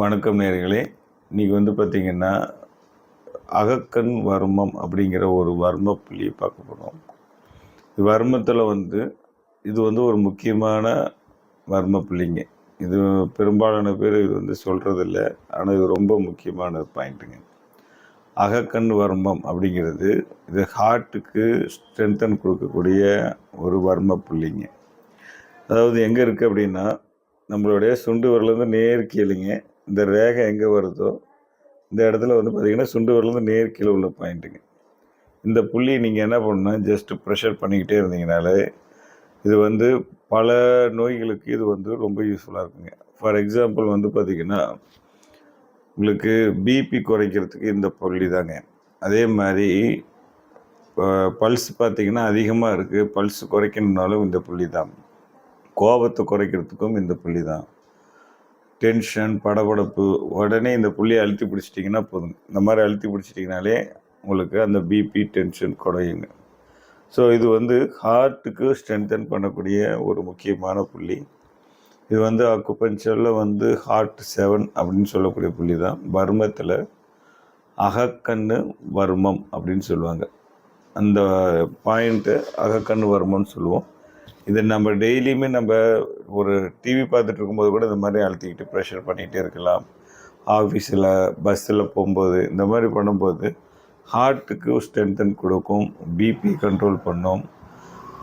வணக்கம் நேர்களே. இன்றைக்கி வந்து பார்த்திங்கன்னா அகக்கண் வர்மம் அப்படிங்கிற ஒரு வர்ம புள்ளியை பார்க்க போகிறோம் இது வர்மத்தில் வந்து இது வந்து ஒரு முக்கியமான வர்ம புள்ளிங்க. இது பெரும்பாலான பேர் இது வந்து சொல்கிறதில்ல ஆனால் இது ரொம்ப முக்கியமான பாயிண்ட்டுங்க. அகக்கண் வர்மம் அப்படிங்கிறது இது ஹார்ட்டுக்கு ஸ்ட்ரென்தன் கொடுக்கக்கூடிய ஒரு வர்ம புள்ளிங்க. அதாவது எங்கே இருக்குது அப்படின்னா நம்மளுடைய சுண்டு வரலேருந்து நேர் கீழேங்க. இந்த ரேகை எங்கே வருதோ இந்த இடத்துல வந்து பார்த்திங்கன்னா சுண்டு வரலேருந்து நேர் கீழே உள்ள பாயிண்ட்டுங்க இந்த புள்ளி நீங்கள் என்ன பண்ணணும்னா ஜஸ்ட்டு ப்ரெஷர் பண்ணிக்கிட்டே இருந்தீங்கனாலே இது வந்து பல நோய்களுக்கு இது வந்து ரொம்ப யூஸ்ஃபுல்லாக இருக்குங்க. ஃபார் எக்ஸாம்பிள் வந்து பார்த்திங்கன்னா உங்களுக்கு பிபி குறைக்கிறதுக்கு இந்த புள்ளி தாங்க. அதே மாதிரி பல்ஸ் பார்த்திங்கன்னா அதிகமாக இருக்குது பல்ஸ் குறைக்கணுன்னாலும் இந்த புள்ளி தான். கோபத்தை குறைக்கிறதுக்கும் இந்த புள்ளி தான். டென்ஷன் படபடப்பு உடனே இந்த புள்ளியை அழுத்தி பிடிச்சிட்டிங்கன்னா போதும். இந்த மாதிரி அழுத்தி பிடிச்சிட்டிங்கனாலே உங்களுக்கு அந்த பிபி டென்ஷன் குறையுங்க. ஸோ இது வந்து ஹார்ட்டுக்கு ஸ்ட்ரென்தன் பண்ணக்கூடிய ஒரு முக்கியமான புள்ளி. இது வந்து அக்குப்பஞ்சரில் வந்து ஹார்ட் செவன் அப்படின்னு சொல்லக்கூடிய புள்ளி தான் வர்மத்தில் அகக்கண்ணு வர்மம் அப்படின்னு சொல்லுவாங்க. அந்த பாயிண்ட்டு அகக்கண்ணு வர்மம்னு சொல்லுவோம். இதை நம்ம டெய்லியுமே நம்ம ஒரு டிவி பார்த்துட்டு இருக்கும்போது கூட இந்த மாதிரி அழுத்திக்கிட்டு ப்ரெஷர் பண்ணிகிட்டே இருக்கலாம். ஆஃபீஸில் பஸ்ஸில் போகும்போது இந்த மாதிரி பண்ணும்போது ஹார்ட்டுக்கு ஸ்ட்ரென்தன் கொடுக்கும். பிபி கண்ட்ரோல் பண்ணும்.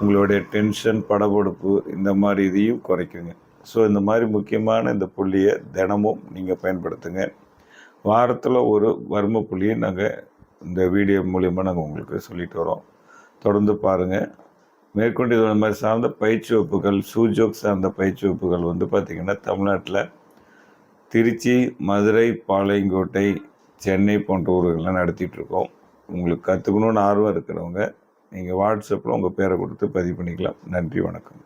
உங்களுடைய டென்ஷன் படபடுப்பு இந்த மாதிரி இதையும் குறைக்குங்க. ஸோ இந்த மாதிரி முக்கியமான இந்த புள்ளியை தினமும் நீங்கள் பயன்படுத்துங்க. வாரத்தில் ஒரு வர்ம புள்ளியை நாங்கள் இந்த வீடியோ மூலிமா நாங்கள் உங்களுக்கு சொல்லிட்டு வரோம். தொடர்ந்து பாருங்கள் மேற்கொண்டு இது மாதிரி சார்ந்த பயிற்சி வகுப்புகள் சூஜோக் சார்ந்த பயிற்சி வகுப்புகள் வந்து பார்த்திங்கன்னா தமிழ்நாட்டில் திருச்சி மதுரை பாளையங்கோட்டை சென்னை போன்ற ஊர்கள்லாம் நடத்திட்டுருக்கோம் உங்களுக்கு கற்றுக்கணுன்னு ஆர்வம் இருக்கிறவங்க நீங்கள் வாட்ஸ்அப்பில் உங்கள் பேரை கொடுத்து பதிவு பண்ணிக்கலாம். நன்றி வணக்கம்.